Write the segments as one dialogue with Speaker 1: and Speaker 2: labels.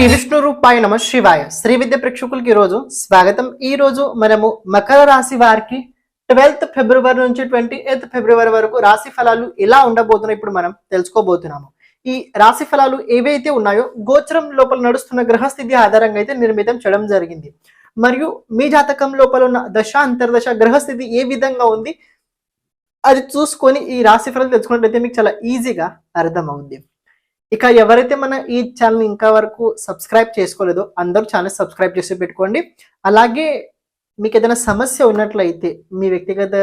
Speaker 1: శ్రీ విష్ణు రూపాయ నమ శివాయ. శ్రీ విద్య ప్రేక్షకులకి ఈరోజు స్వాగతం. ఈ రోజు మనము మకర రాశి వారికి ట్వెల్త్ ఫిబ్రవరి నుంచి ట్వంటీ ఎయిత్ ఫిబ్రవరి వరకు రాశి ఫలాలు ఎలా ఉండబోతున్నాయి ఇప్పుడు మనం తెలుసుకోబోతున్నాము. ఈ రాశి ఫలాలు ఏవైతే ఉన్నాయో గోచరం లోపల నడుస్తున్న గ్రహస్థితి ఆధారంగా అయితే నిర్మితం చేయడం జరిగింది. మరియు మీ జాతకం లోపల ఉన్న దశ అంతర్దశ గ్రహస్థితి ఏ విధంగా ఉంది అది చూసుకొని ఈ రాశి ఫలాలు తెలుసుకున్నట్లయితే మీకు చాలా ఈజీగా అర్థమవుద్ది. ఇక ఎవరైతే మన ఈ ఛానల్ ఇంకా వరకు సబ్స్క్రైబ్ చేసుకోలేదో అందరూ ఛానల్ సబ్స్క్రైబ్ చేసి పెట్టుకోండి. అలాగే మీకు ఏదైనా సమస్య ఉన్నట్లయితే మీ వ్యక్తిగత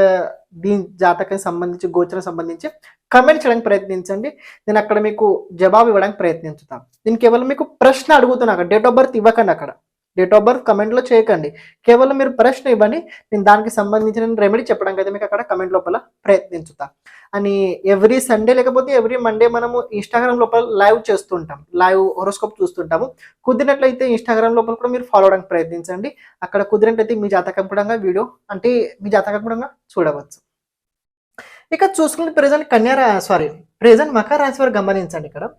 Speaker 1: దీని జాతకానికి సంబంధించి గోచరం సంబంధించి కమెంట్ చేయడానికి ప్రయత్నించండి. నేను అక్కడ మీకు జవాబు ఇవ్వడానికి ప్రయత్నించుతాను నేను కేవలం మీకు ప్రశ్న అడుగుతున్నా అక్కడ. డేట్ ఆఫ్ బర్త్ ఇవ్వకండి అక్కడ. డేట్ ఆఫ్ బర్త్ కమెంట్లో చేయకండి. కేవలం మీరు ప్రశ్న ఇవ్వండి. నేను దానికి సంబంధించిన రెమెడీ చెప్పడానికి అయితే మీకు అక్కడ కమెంట్ లోపల ప్రయత్నించుతా. అని ఎవ్రీ సండే లేకపోతే ఎవ్రీ మండే మనము ఇన్స్టాగ్రామ్ లోపల లైవ్ చేస్తుంటాం. లైవ్ హోరోస్కోప్ చూస్తుంటాము. కుదిరినట్లయితే ఇన్స్టాగ్రామ్ లోపల కూడా మీరు ఫాలో అవడానికి ప్రయత్నించండి. అక్కడ కుదిరినట్లయితే మీ జాతకం కూడా వీడియో అంటే మీ జాతకం కూడా చూడవచ్చు. ఇక చూసుకుంటే ప్రజెంట్ కన్యా సారీ ప్రజెంట్ మకర రాశి వారు గమనించండి ఇక్కడ.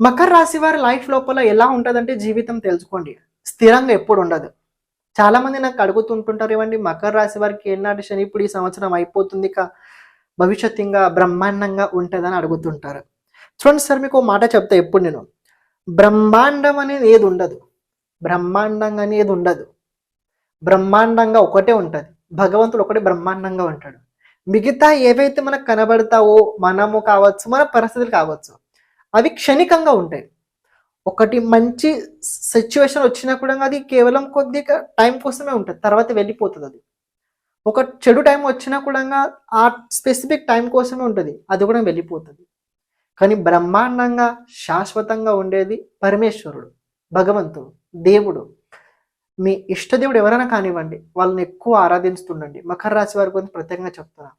Speaker 1: మకర రాశి వారి లైఫ్ లోపల ఎలా ఉంటుందంటే జీవితం తెలుసుకోండి. స్థిరంగా ఎప్పుడు ఉండదు. చాలా మంది నాకు అడుగుతుంటుంటారు ఏమండి మకర రాశి వారికి ఏనాటి శని ఇప్పుడు ఈ సంవత్సరం అయిపోతుంది ఇక భవిష్యత్ ఇంకా బ్రహ్మాండంగా ఉంటుందని అడుగుతుంటారు. చూడండి సార్ మీకు మాట చెప్తా ఎప్పుడు నేను. బ్రహ్మాండం అనేది ఏది ఉండదు. బ్రహ్మాండంగా అనేది ఉండదు. బ్రహ్మాండంగా ఒకటే ఉంటుంది. భగవంతుడు ఒకటే బ్రహ్మాండంగా ఉంటాడు. మిగతా ఏవైతే మనకు కనబడతావో మనము కావచ్చు మన పరిస్థితులు కావచ్చు అవి క్షణికంగా ఉంటాయి. ఒకటి మంచి సిచ్యువేషన్ వచ్చినా కూడా అది కేవలం కొద్దిగా టైం కోసమే ఉంటుంది. తర్వాత వెళ్ళిపోతుంది అది. ఒక చెడు టైం వచ్చినా కూడా ఆ స్పెసిఫిక్ టైం కోసమే ఉంటుంది. అది కూడా వెళ్ళిపోతుంది. కానీ బ్రహ్మాండంగా శాశ్వతంగా ఉండేది పరమేశ్వరుడు భగవంతుడు దేవుడు. మీ ఇష్టదేవుడు ఎవరైనా కానివ్వండి వాళ్ళని ఎక్కువ ఆరాధిస్తుండండి. మకర రాశి వారి గురించి ప్రత్యేకంగా చెప్తున్నా.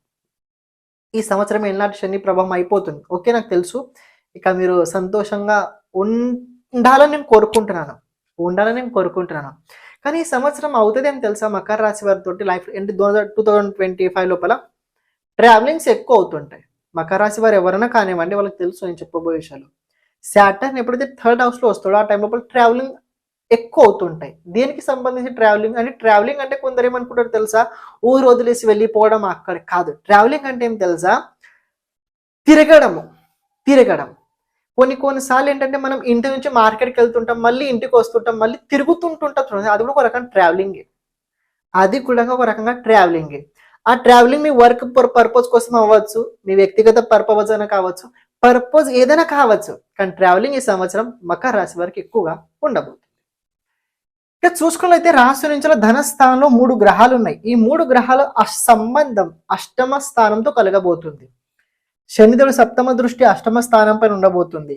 Speaker 1: ఈ సంవత్సరం ఎలాంటి శని ప్రభావం అయిపోతుంది. ఓకే నాకు తెలుసు. ఇక మీరు సంతోషంగా ఉండాలని నేను కోరుకుంటున్నాను. ఉండాలని నేను కోరుకుంటున్నాను. కానీ ఈ సంవత్సరం అవుతుంది అని తెలుసా? మకర రాశి వారితో లైఫ్ అంటే టూ థౌజండ్ ట్వంటీ ఫైవ్ లోపల ట్రావెలింగ్స్ ఎక్కువ అవుతుంటాయి. మకర రాశి వారు ఎవరైనా కానివ్వండి వాళ్ళకి తెలుసు నేను చెప్పబోయే విషయాలు సాటర్న్ ఎప్పుడైతే థర్డ్ హౌస్లో వస్తాడో ఆ టైం లోపల ట్రావెలింగ్ ఎక్కువ అవుతుంటాయి. దేనికి సంబంధించి ట్రావెలింగ్? అంటే ట్రావెలింగ్ అంటే కొందరు ఏమనుకుంటారు తెలుసా? ఊరు వదిలేసి వెళ్ళిపోవడం అక్కడ కాదు. ట్రావెలింగ్ అంటే ఏం తెలుసా? తిరగడము. తిరగడం. కొన్ని కొన్నిసార్లు ఏంటంటే మనం ఇంటి నుంచి మార్కెట్కి వెళ్తుంటాం మళ్ళీ ఇంటికి వస్తుంటాం మళ్ళీ తిరుగుతుంటుంటాం చూడండి. అది కూడా ఒక రకం ట్రావెలింగ్ అది కూడా ఒక రకంగా ట్రావెలింగ్ ఆ ట్రావెలింగ్ మీ వర్క్ పర్పస్ కోసం అవ్వచ్చు మీ వ్యక్తిగత పర్పస్ అయినా కావచ్చు పర్పస్ ఏదైనా కావచ్చు. కానీ ట్రావెలింగ్ ఈ సంవత్సరం మకర రాశి వారికి ఎక్కువగా ఉండబోతుంది. ఇక చూసుకున్నట్లయితే రాశి నుంచి ధన స్థానంలో మూడు గ్రహాలు ఉన్నాయి. ఈ మూడు గ్రహాలు సంబంధం అష్టమ స్థానంతో కలగబోతుంది. శనిదేవుడు సప్తమ దృష్టి అష్టమ స్థానం పైన ఉండబోతుంది.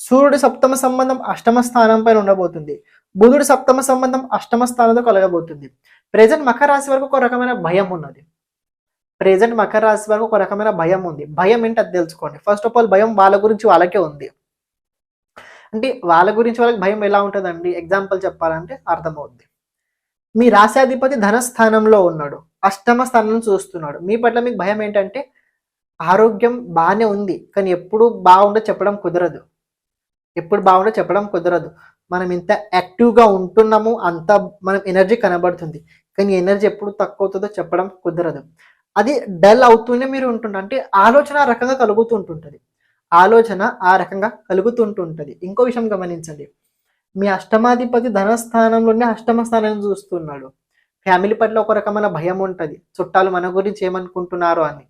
Speaker 1: సూర్యుడు సప్తమ సంబంధం అష్టమ స్థానం పైన ఉండబోతుంది. బుధుడు సప్తమ సంబంధం అష్టమ స్థానంతో కలగబోతుంది. ప్రెజెంట్ మకర రాశి వరకు ఒక రకమైన భయం ఉన్నది. ప్రెజెంట్ మకర రాశి వరకు ఒక రకమైన భయం ఉంది. భయం ఏంటి అది తెలుసుకోండి. ఫస్ట్ ఆఫ్ ఆల్ భయం వాళ్ళ గురించి వాళ్ళకే ఉంది. అంటే వాళ్ళ గురించి వాళ్ళకి భయం ఎలా ఉంటుందండి? ఎగ్జాంపుల్ చెప్పాలంటే అర్థమవుద్ది. మీ రాశాధిపతి ధనస్థానంలో ఉన్నాడు. అష్టమ స్థానం చూస్తున్నాడు. మీ పట్ల మీకు భయం ఏంటంటే ఆరోగ్యం బాగానే ఉంది కానీ ఎప్పుడు బాగుండో చెప్పడం కుదరదు. ఎప్పుడు బాగుండో చెప్పడం కుదరదు. మనం ఇంత యాక్టివ్గా ఉంటున్నాము అంత మనం ఎనర్జీ కనబడుతుంది కానీ ఎనర్జీ ఎప్పుడు తక్కువ అవుతుందో చెప్పడం కుదరదు. అది డల్ అవుతూనే మీరు ఉంటుంటారు అంటే ఆలోచన ఆ రకంగా కలుగుతుంటుంటుంది ఆలోచన ఆ రకంగా కలుగుతుంటుంటుంది ఇంకో విషయం గమనించండి. మీ అష్టమాధిపతి ధనస్థానంలోనే అష్టమ స్థానాన్ని చూస్తున్నాడు. ఫ్యామిలీ పట్ల ఒక రకమైన భయం ఉంటుంది. చుట్టాలు మన గురించి ఏమనుకుంటున్నారు అని.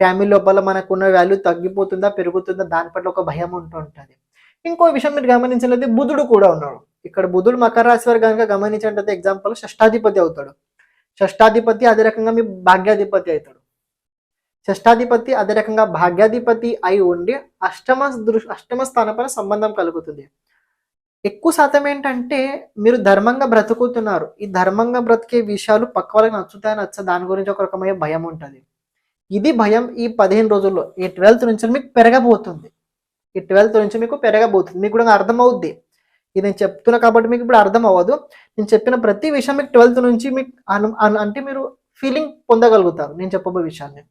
Speaker 1: ఫ్యామిలీ లోపల మనకున్న వాల్యూ తగ్గిపోతుందా పెరుగుతుందా దాని పట్ల ఒక భయం ఉంటుంటుంది ఇంకో విషయం మీరు గమనించినట్లయితే బుధుడు కూడా ఉన్నాడు. ఇక్కడ బుధుడు మకర రాశి వారు కనుక గమనించినట్లయితే ఎగ్జాంపుల్ షష్టాధిపతి అవుతాడు. షష్టాధిపతి అదే రకంగా మీ భాగ్యాధిపతి అవుతాడు. షష్టాధిపతి అదే రకంగా భాగ్యాధిపతి అయి ఉండి అష్టమ దృ అష్టమ స్థానపైన సంబంధం కలుగుతుంది. ఎక్కువ శాతం ఏంటంటే మీరు ధర్మంగా బ్రతుకుతున్నారు. ఈ ధర్మంగా బ్రతికే విషయాలు పక్క వాళ్ళకి నచ్చుతాయి నచ్చ దాని గురించి ఒక రకమైన భయం ఉంటుంది. ఇది భయం ఈ పదిహేను రోజుల్లో. ఈ ట్వెల్త్ నుంచి మీకు పెరగబోతుంది. ఈ ట్వెల్త్ నుంచి మీకు పెరగబోతుంది. మీకు కూడా అర్థమవుద్ది. ఇది నేను చెప్తున్నా కాబట్టి మీకు ఇప్పుడు అర్థం అవ్వదు నేను చెప్పిన ప్రతి విషయం మీకు ట్వెల్త్ నుంచి మీకు అను అంటే మీరు ఫీలింగ్ పొందగలుగుతారు నేను చెప్పబోయే విషయాన్ని.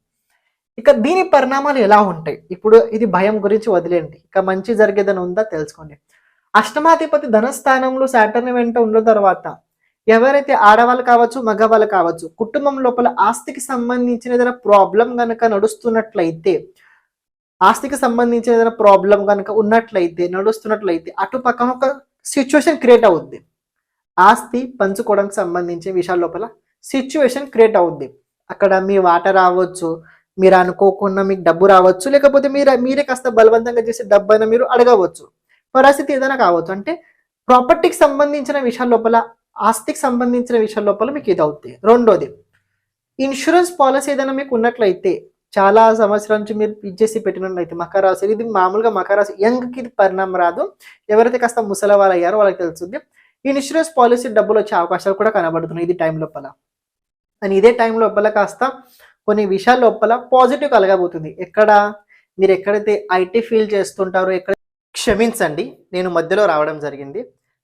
Speaker 1: ఇక దీని పరిణామాలు ఎలా ఉంటాయి? ఇప్పుడు ఇది భయం గురించి వదిలేండి ఇక మంచి జరిగేదని ఉందా తెలుసుకోండి. అష్టమాధిపతి ధనస్థానంలో సాటర్ని వెంట ఉన్న తర్వాత ఎవరైతే ఆడవాళ్ళు కావచ్చు మగవాళ్ళు కావచ్చు కుటుంబం లోపల ఆస్తికి సంబంధించిన ఏదైనా ప్రాబ్లం కనుక నడుస్తున్నట్లయితే ఆస్తికి సంబంధించిన ఏదైనా ప్రాబ్లం కనుక ఉన్నట్లయితే నడుస్తున్నట్లయితే అటు పక్కన ఒక సిచ్యువేషన్ క్రియేట్ అవుద్ది. ఆస్తి పంచుకోవడానికి సంబంధించిన విషయాల లోపల సిచ్యువేషన్ క్రియేట్ అవుద్ది. అక్కడ మీ వాట రావచ్చు మీరు అనుకోకుండా మీకు డబ్బు రావచ్చు లేకపోతే మీరు మీరే కాస్త బలవంతంగా చేసే డబ్బు అయినా మీరు అడగవచ్చు. పరిస్థితి ఏదైనా కావచ్చు. అంటే ప్రాపర్టీకి సంబంధించిన విషయాల లోపల ఆస్తికి సంబంధించిన విషయాల లోపల మీకు ఇది అవుతుంది రెండోది ఇన్సూరెన్స్ పాలసీ ఏదైనా మీకు ఉన్నట్లయితే చాలా సంవత్సరాల నుంచి మీరు ఇచ్చేసి పెట్టినట్లయితే మకర రాశి ఇది మామూలుగా మకర రాశి యంగ్కి ఇది పరిణామం రాదు. ఎవరైతే కాస్త ముసలి వాళ్ళు అయ్యారో వాళ్ళకి తెలుస్తుంది. ఈ ఇన్సూరెన్స్ పాలసీ డబ్బులు వచ్చే అవకాశాలు కూడా కనబడుతున్నాయి ఇది టైం లోపల. అని ఇదే టైం లోపల కాస్త కొన్ని విషయాల లోపల పాజిటివ్ కలగబోతుంది. ఎక్కడ? మీరు ఎక్కడైతే ఐటీ ఫీల్ చేస్తుంటారో ఎక్కడ? క్షమించండి నేను మధ్యలో రావడం జరిగింది.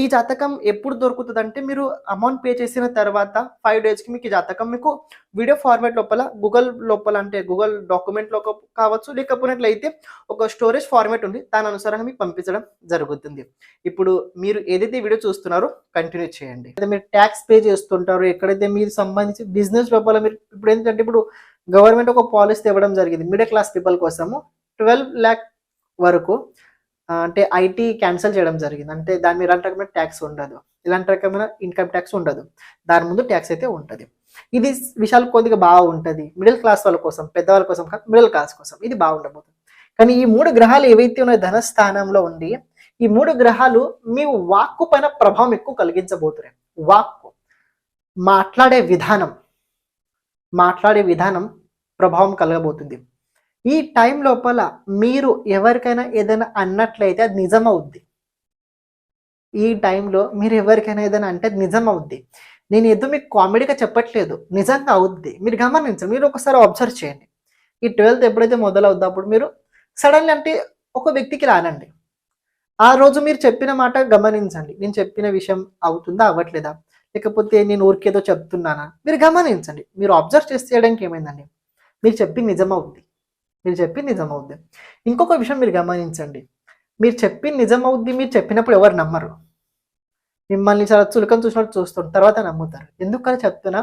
Speaker 1: ఈ జాతకం ఎప్పుడు దొరుకుతుంది అంటే మీరు అమౌంట్ పే చేసిన తర్వాత ఫైవ్ డేస్కి మీకు ఈ జాతకం మీకు వీడియో ఫార్మాట్ లోపల గూగుల్ లోపల అంటే గూగుల్ డాక్యుమెంట్లో కావచ్చు లేకపోయినట్లయితే ఒక స్టోరేజ్ ఫార్మాట్ ఉంది. దాని అనుసారంగా మీకు పంపించడం జరుగుతుంది. ఇప్పుడు మీరు ఏదైతే వీడియో చూస్తున్నారో కంటిన్యూ చేయండి. అయితే మీరు ట్యాక్స్ పే చేస్తుంటారు ఎక్కడైతే మీరు సంబంధించి బిజినెస్ లోపల మీరు ఇప్పుడు ఏంటంటే ఇప్పుడు గవర్నమెంట్ ఒక పాలసీ ఇవ్వడం జరిగింది. మిడిల్ క్లాస్ పీపుల్ కోసము. ట్వెల్వ్ ల్యాక్ వరకు అంటే ఐటీ క్యాన్సిల్ చేయడం జరిగింది. అంటే దాని మీద ఇలాంటి రకమైన ట్యాక్స్ ఉండదు. ఇలాంటి రకమైన ఇన్కమ్ ట్యాక్స్ ఉండదు. దాని ముందు ట్యాక్స్ అయితే ఉంటుంది. ఇది విషయాలు కొద్దిగా బాగా ఉంటుంది మిడిల్ క్లాస్ వాళ్ళ కోసం పెద్దవాళ్ళ కోసం కాదు మిడిల్ క్లాస్ కోసం ఇది బాగుండబోతుంది. కానీ ఈ మూడు గ్రహాలు ఏవైతే ఉన్నాయో ధనస్థానంలో ఉండి ఈ మూడు గ్రహాలు మీ వాక్కు పైన ప్రభావం ఎక్కువ కలిగించబోతున్నాయి వాక్కు. మాట్లాడే విధానం. మాట్లాడే విధానం ప్రభావం కలగబోతుంది. ఈ టైం లోపల మీరు ఎవరికైనా ఏదైనా అన్నట్లయితే అది నిజం అవుద్ది ఈ టైంలో మీరు ఎవరికైనా ఏదైనా అంటే అది నిజం అవుద్ది నేను ఏదో మీకు కామెడీగా చెప్పట్లేదు. నిజంగా అవుద్ది. మీరు గమనించండి. మీరు ఒకసారి అబ్జర్వ్ చేయండి. ఈ ట్వెల్త్ ఎప్పుడైతే మొదలవుద్దో అప్పుడు మీరు సడన్లీ అంటే ఒక వ్యక్తికి రానండి. ఆ రోజు మీరు చెప్పిన మాట గమనించండి. నేను చెప్పిన విషయం అవుతుందా అవ్వట్లేదా? లేకపోతే నేను ఊరికేదో చెప్తున్నానా? మీరు గమనించండి. మీరు అబ్జర్వ్ చేసి చేయడానికి ఏమైందండి? మీరు చెప్పి నిజం అవుద్ది మీరు చెప్పి నిజం అవుద్ది ఇంకొక విషయం మీరు గమనించండి. మీరు చెప్పి నిజం అవుద్ది మీరు చెప్పినప్పుడు ఎవరు నమ్మరు. మిమ్మల్ని చాలా చులకం చూసినట్టు చూస్తారు తర్వాత నమ్ముతారు. ఎందుకని చెప్తున్నా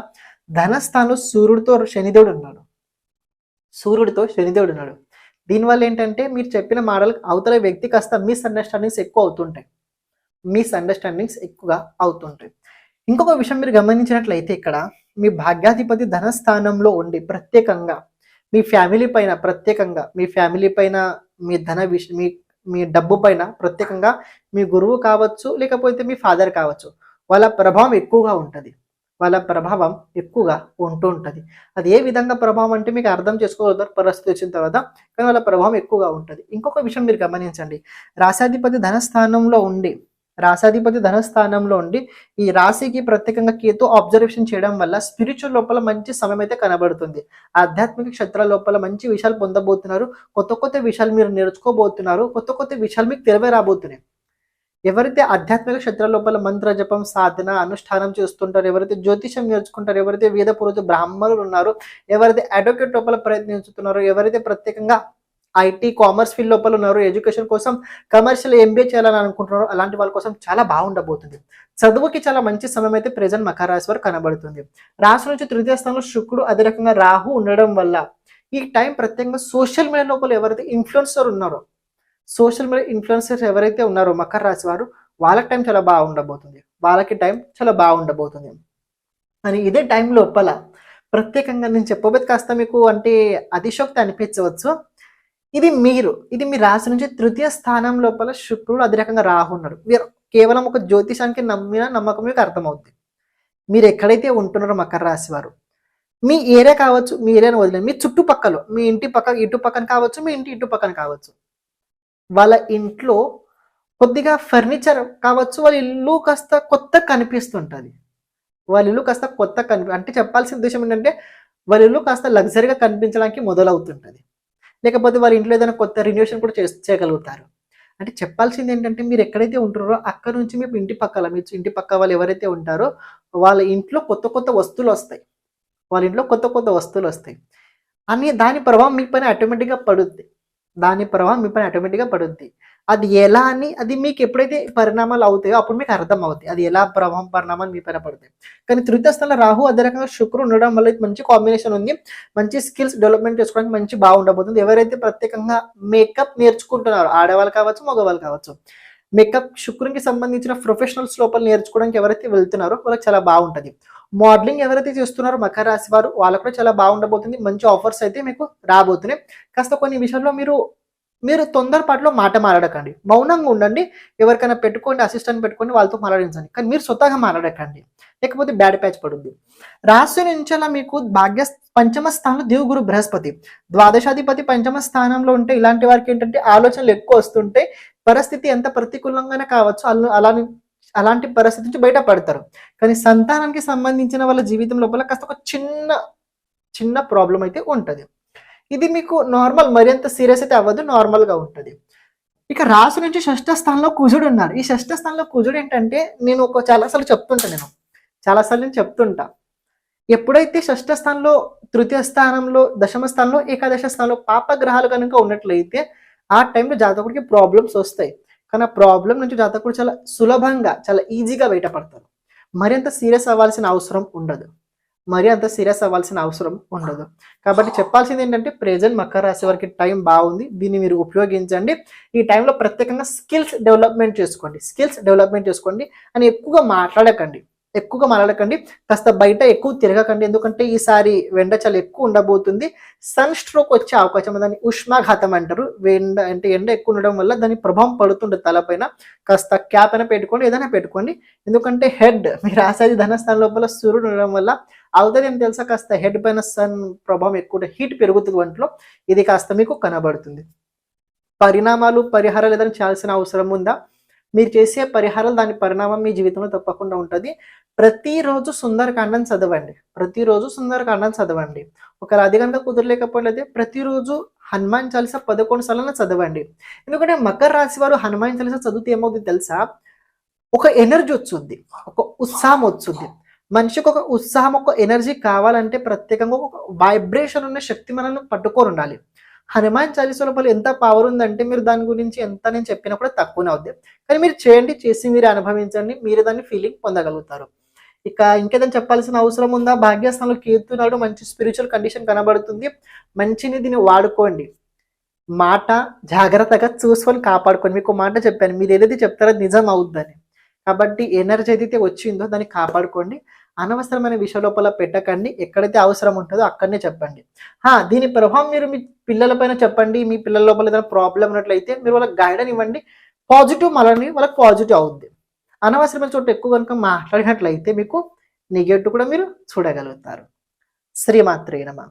Speaker 1: ధనస్థానం సూర్యుడితో శనిదేవుడు ఉన్నాడు. సూర్యుడితో శనిదేవుడు ఉన్నాడు. దీనివల్ల ఏంటంటే మీరు చెప్పిన మాటలకు అవతల వ్యక్తి కాస్త మిస్ అండర్స్టాండింగ్స్ ఎక్కువ అవుతుంటాయి. మిస్ అండర్స్టాండింగ్స్ ఎక్కువగా అవుతుంటాయి. ఇంకొక విషయం మీరు గమనించినట్లయితే ఇక్కడ మీ భాగ్యాధిపతి ధనస్థానంలో ఉండి ప్రత్యేకంగా మీ ఫ్యామిలీ పైన ప్రత్యేకంగా మీ ఫ్యామిలీ పైన మీ ధన విష మీ మీ డబ్బు పైన ప్రత్యేకంగా మీ గురువు కావచ్చు లేకపోతే మీ ఫాదర్ కావచ్చు వాళ్ళ ప్రభావం ఎక్కువగా ఉంటుంది. వాళ్ళ ప్రభావం ఎక్కువగా ఉంటూ ఉంటుంది. అది ఏ విధంగా ప్రభావం అంటే మీకు అర్థం చేసుకోగలుగుతారు పరిస్థితి వచ్చిన తర్వాత కానీ వాళ్ళ ప్రభావం ఎక్కువగా ఉంటుంది. ఇంకొక విషయం మీరు గమనించండి. రాశాధిపతి ధనస్థానంలో ఉండి రాశాధిపతి ధనస్థానంలో ఉండి ఈ రాశికి ప్రత్యేకంగా కేతు అబ్జర్వేషన్ చేయడం వల్ల స్పిరిచువల్ లోపల మంచి సమయం అయితే కనబడుతుంది. ఆధ్యాత్మిక క్షేత్రాల లోపల మంచి విషయాలు పొందబోతున్నారు. కొత్త కొత్త విషయాలు మీరు నేర్చుకోబోతున్నారు. కొత్త కొత్త విషయాలు మీకు తెలివే రాబోతున్నాయి. ఎవరైతే ఆధ్యాత్మిక క్షేత్రాల లోపల మంత్ర జపం సాధన అనుష్ఠానం చేస్తుంటారో ఎవరైతే జ్యోతిషం నేర్చుకుంటారో ఎవరైతే వేద పూర్వత బ్రాహ్మణులు ఉన్నారో ఎవరైతే అడ్వకేట్ లోపల ప్రయత్నించుతున్నారో ఎవరైతే ప్రత్యేకంగా ఐటీ కామర్స్ ఫీల్డ్ లోపల ఉన్నారు. ఎడ్యుకేషన్ కోసం కమర్షియల్ ఎంబీఏ చేయాలని అనుకుంటున్నారో. అలాంటి వాళ్ళ కోసం చాలా బాగుండబోతుంది. చదువుకి చాలా మంచి సమయం అయితే ప్రజెంట్ మకర రాశి వారు కనబడుతుంది. రాశి నుంచి తృతీయ స్థానంలో శుక్రుడు అదే రకంగా రాహు ఉండడం వల్ల ఈ టైం ప్రత్యేకంగా సోషల్ మీడియా లోపల ఎవరైతే ఇన్ఫ్లుయెన్సర్ ఉన్నారో సోషల్ మీడియా ఇన్ఫ్లుయెన్సర్స్ ఎవరైతే ఉన్నారో మకర రాశి వారు వాళ్ళకి టైం చాలా బాగుండబోతుంది. వాళ్ళకి టైం చాలా బాగుండబోతుంది. అని ఇదే టైం లోపల ప్రత్యేకంగా నేను చెప్పబోయేది కాస్త మీకు అంటే అతిశోక్తి అనిపించవచ్చు. ఇది మీరు ఇది మీ రాశి నుంచి తృతీయ స్థానం లోపల శుక్రుడు అదే రకంగా రాహు మీరు కేవలం ఒక జ్యోతిషానికి నమ్మిన నమ్మకం మీకు అర్థమవుతుంది మీరు ఎక్కడైతే ఉంటున్నారో మకర రాశి వారు మీ ఏరియా కావచ్చు మీ ఏరియాను వదిలేదు మీ చుట్టుపక్కల మీ ఇంటి పక్క ఇటు పక్కన కావచ్చు మీ ఇంటి ఇటు పక్కన కావచ్చు వాళ్ళ ఇంట్లో కొద్దిగా ఫర్నిచర్ కావచ్చు వాళ్ళ ఇల్లు కాస్త కొత్త కనిపిస్తుంటుంది. వాళ్ళ ఇల్లు కాస్త కొత్త కనిపి అంటే చెప్పాల్సిన ఉద్దేశం ఏంటంటే వాళ్ళ ఇల్లు కాస్త లగ్జరీగా కనిపించడానికి మొదలవుతుంటుంది. లేకపోతే వాళ్ళ ఇంట్లో ఏదైనా కొత్త రిన్యూషన్ కూడా చే చేయగలుగుతారు. అంటే చెప్పాల్సింది ఏంటంటే మీరు ఎక్కడైతే ఉంటారో అక్కడ నుంచి మీ ఇంటి పక్కల మీ ఇంటి పక్క వాళ్ళు ఎవరైతే ఉంటారో వాళ్ళ ఇంట్లో కొత్త కొత్త వస్తువులు వస్తాయి. వాళ్ళ ఇంట్లో కొత్త కొత్త వస్తువులు వస్తాయి. అని దాని ప్రభావం మీ పైన ఆటోమేటిక్గా పడుద్ది. దాని ప్రభావం మీ పైన ఆటోమేటిక్గా పడుద్ది. అది ఎలా అని అది మీకు ఎప్పుడైతే పరిణామాలు అవుతాయో అప్పుడు మీకు అర్థం అవుతాయి అది ఎలా ప్రభావం పరిణామాలు మీ పైన పడతాయి. కానీ తృతీయ రాహు అదే రకంగా శుక్రుడు ఉండడం వల్ల మంచి కాంబినేషన్ ఉంది. మంచి స్కిల్స్ డెవలప్మెంట్ చేసుకోవడానికి మంచి బాగుండబోతుంది ఎవరైతే ప్రత్యేకంగా మేకప్ నేర్చుకుంటున్నారో ఆడవాళ్ళు కావచ్చు మగవాళ్ళు కావచ్చు మేకప్ శుక్రునికి సంబంధించిన ప్రొఫెషనల్స్ లోపల నేర్చుకోవడానికి ఎవరైతే వెళ్తున్నారో వాళ్ళకి చాలా బాగుంటుంది. మోడలింగ్ ఎవరైతే చేస్తున్నారో మకర రాశి వారు వాళ్ళకు కూడా చాలా బాగుండబోతుంది మంచి ఆఫర్స్ అయితే మీకు రాబోతున్నాయి. కాస్త కొన్ని విషయాల్లో మీరు మీరు తొందరపాటులో మాట మాట్లాడకండి. మౌనంగా ఉండండి. ఎవరికైనా పెట్టుకోండి అసిస్టెంట్ పెట్టుకోండి వాళ్ళతో మాట్లాడించండి. కానీ మీరు స్వతహాగా మాట్లాడకండి. లేకపోతే బ్యాడ్ ప్యాచ్ పడుద్ది. రాశి నుంచి మీకు భాగ్య పంచమ స్థానంలో దేవుగురు బృహస్పతి. ద్వాదశాధిపతి పంచమ స్థానంలో ఉంటే ఇలాంటి వారికి ఏంటంటే ఆలోచనలు ఎక్కువ వస్తుంటే పరిస్థితి ఎంత ప్రతికూలంగానే కావచ్చు. అలా అలాని అలాంటి పరిస్థితి నుంచి బయటపడతారు కానీ సంతానానికి సంబంధించిన వాళ్ళ జీవితం లోపల కాస్త ఒక చిన్న చిన్న ప్రాబ్లం అయితే ఉంటుంది. ఇది మీకు నార్మల్ మరింత సీరియస్ అయితే అవ్వదు నార్మల్గా ఉంటుంది. ఇక రాసు నుంచి షష్ఠ స్థానంలో కుజుడు ఉన్నారు. ఈ షష్ఠ స్థానంలో కుజుడు ఏంటంటే నేను ఒక చాలాసార్లు చెప్తుంటా నేను. చాలాసార్లు నేను చెప్తుంటా. ఎప్పుడైతే షష్ఠ స్థానంలో తృతీయ స్థానంలో దశమ స్థానంలో ఏకాదశ స్థానంలో పాప గ్రహాలు కనుక ఉన్నట్లయితే ఆ టైంలో జాతకుడికి ప్రాబ్లమ్స్ వస్తాయి. కానీ ఆ ప్రాబ్లం నుంచి జాతకుడు చాలా సులభంగా చాలా ఈజీగా బయటపడతారు మరింత సీరియస్ అవ్వాల్సిన అవసరం ఉండదు. మరీ అంత సీరియస్ అవ్వాల్సిన అవసరం ఉండదు. కాబట్టి చెప్పాల్సింది ఏంటంటే ప్రెజెంట్ మకర రాశి వారికి టైం బాగుంది. దీన్ని మీరు ఉపయోగించండి. ఈ టైంలో ప్రత్యేకంగా స్కిల్స్ డెవలప్మెంట్ చేసుకోండి. స్కిల్స్ డెవలప్మెంట్ చేసుకోండి. అని ఎక్కువగా మాట్లాడకండి. ఎక్కువగా మాట్లాడకండి. కాస్త బయట ఎక్కువ తిరగకండి. ఎందుకంటే ఈసారి వెండ చాలా ఎక్కువ ఉండబోతుంది. సన్ స్ట్రోక్ వచ్చే అవకాశం దాన్ని ఉష్మాఘాతం అంటారు. వెండ అంటే ఎండ ఎక్కువ ఉండడం వల్ల దాని ప్రభావం పడుతుండే తలపైన. కాస్త క్యాప్ అయినా పెట్టుకోండి. ఏదైనా పెట్టుకోండి. ఎందుకంటే హెడ్ మీరు రాసేది ధనస్థానం లోపల సూర్యుడు ఉండడం వల్ల అవుతుంది ఏం తెలుసా? కాస్త హెడ్ పైన సన్ ప్రభావం ఎక్కువ హీట్ పెరుగుతుంది వంటలో ఇది కాస్త మీకు కనబడుతుంది. పరిణామాలు పరిహారాలు ఏదైనా చేయాల్సిన అవసరం ఉందా? మీరు చేసే పరిహారాలు దాని పరిణామం మీ జీవితంలో తప్పకుండా ఉంటుంది. ప్రతిరోజు సుందరకాండం చదవండి. ప్రతిరోజు సుందరకాండం చదవండి. ఒకవేళ అది కనుక కుదరలేకపోతే ప్రతిరోజు హనుమాన్ చాలీసా పదకొండు సార్లు చదవండి. ఎందుకంటే మకర రాశి వారు హనుమాన్ చాలీసా చదివితే ఏమవుతుంది తెలుసా? ఒక ఎనర్జీ వచ్చుద్ది. ఒక ఉత్సాహం వచ్చుద్ది. మనిషికి ఒక ఉత్సాహం ఒక ఎనర్జీ కావాలంటే ప్రత్యేకంగా ఒక వైబ్రేషన్ ఉన్న శక్తి మనల్ని పట్టుకొని ఉండాలి. హనుమాన్ చాలీసా లోపల ఎంత పవర్ ఉందంటే మీరు దాని గురించి ఎంత నేను చెప్పినా కూడా తక్కువనే అవుద్ది. కానీ మీరు చేయండి చేసి మీరు అనుభవించండి మీరు దాన్ని ఫీలింగ్ పొందగలుగుతారు. ఇక ఇంకేదైనా చెప్పాల్సిన అవసరం ఉందా? భాగ్యస్థానంలో కీర్తున్నాడు మంచి స్పిరిచువల్ కండిషన్ కనబడుతుంది. మంచిని దీన్ని వాడుకోండి. మాట జాగ్రత్తగా చూసుకొని కాపాడుకోండి. మీకు మాట చెప్పాను. మీరు ఏదైతే చెప్తారో నిజం అవుద్దని. కాబట్టి ఎనర్జీ ఏదైతే వచ్చిందో దాన్ని కాపాడుకోండి. అనవసరమైన విషయ లోపల పెట్టకండి. ఎక్కడైతే అవసరం ఉంటుందో అక్కడనే చెప్పండి. హా దీని ప్రభావం మీరు మీ పిల్లలపైన చెప్పండి. మీ పిల్లల లోపల ఏదైనా ప్రాబ్లం ఉన్నట్లయితే మీరు వాళ్ళకి గైడెన్ ఇవ్వండి. పాజిటివ్ మళ్ళీ వాళ్ళకి పాజిటివ్ అవుద్ది. అనవసరమైన చోట ఎక్కువ కనుక మాట్లాడినట్లయితే మీకు నెగటివ్ కూడా మీరు చూడగలుగుతారు. శ్రీమాత్రేనమా